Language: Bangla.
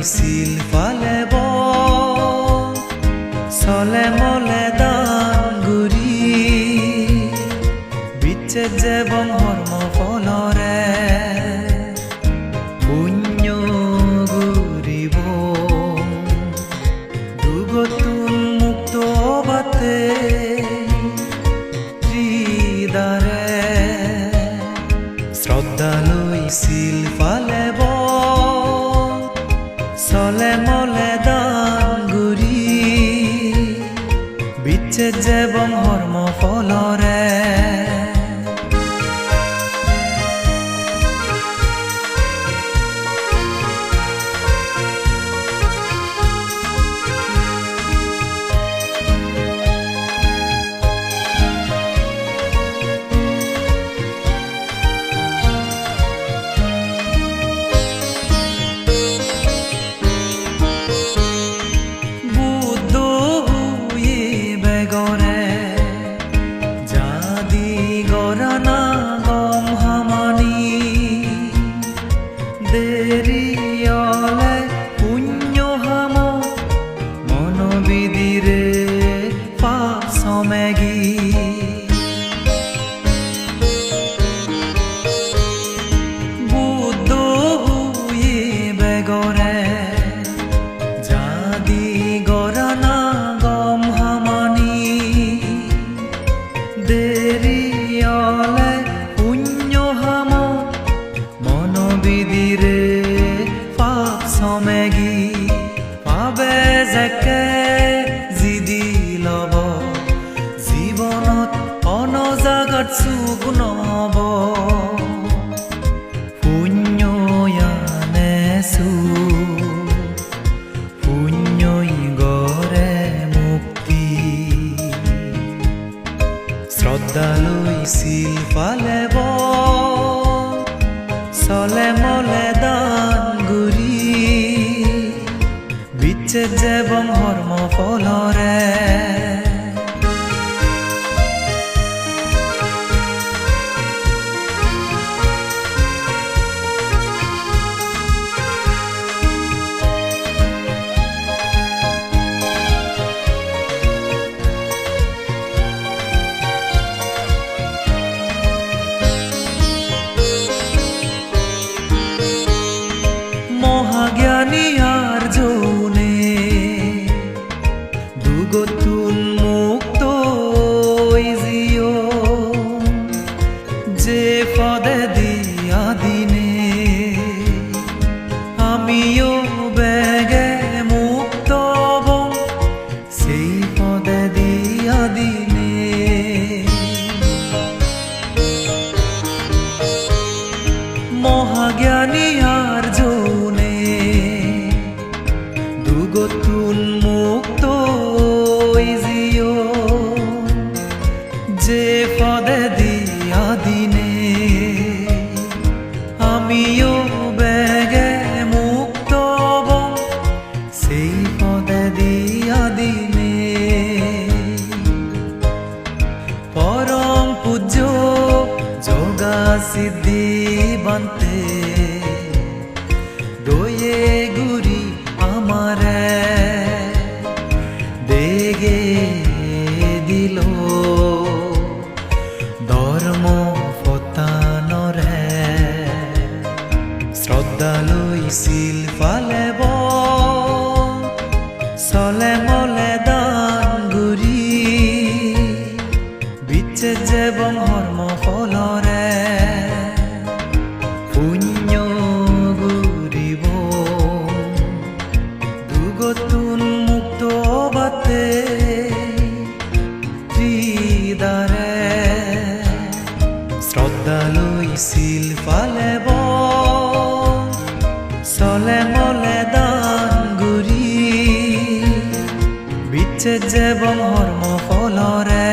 হৈছিল ফালেব চলে মলে দাম গুৰি বিচ্ছেদ জীৱন ধৰ্ম ফলৰে পুণ্য গুৰিব দুগতুন মুক্ত বাতে চলে মলে দুরি বিচ্ছে যেবং হর্ম ফলরে Maggie. জীৱনত অনজাগত সুখ নব পুণ্যয়ানেসু পুণ্যই গরে মুক্তি। শ্রদ্ধা লৈছিল পালেব চলে মলে দান গুৰি। বিচ্ছেদ যেবং হর্ম ফলরে Oh. পদে দিয়া দিনে, আমিও বেগে মুক্ত সেই পদে দিয়া দিনে। পরম পূজ্য, যোগা সিদ্ধি বান্তে ধর্ম ফতানরে শ্রদ্ধা লৈছিল শ্রদ্ধা লৈছিল ফালেব চলে মলে দান গুৰি বিচ্ছেদ যে বংশৰ মফলৰে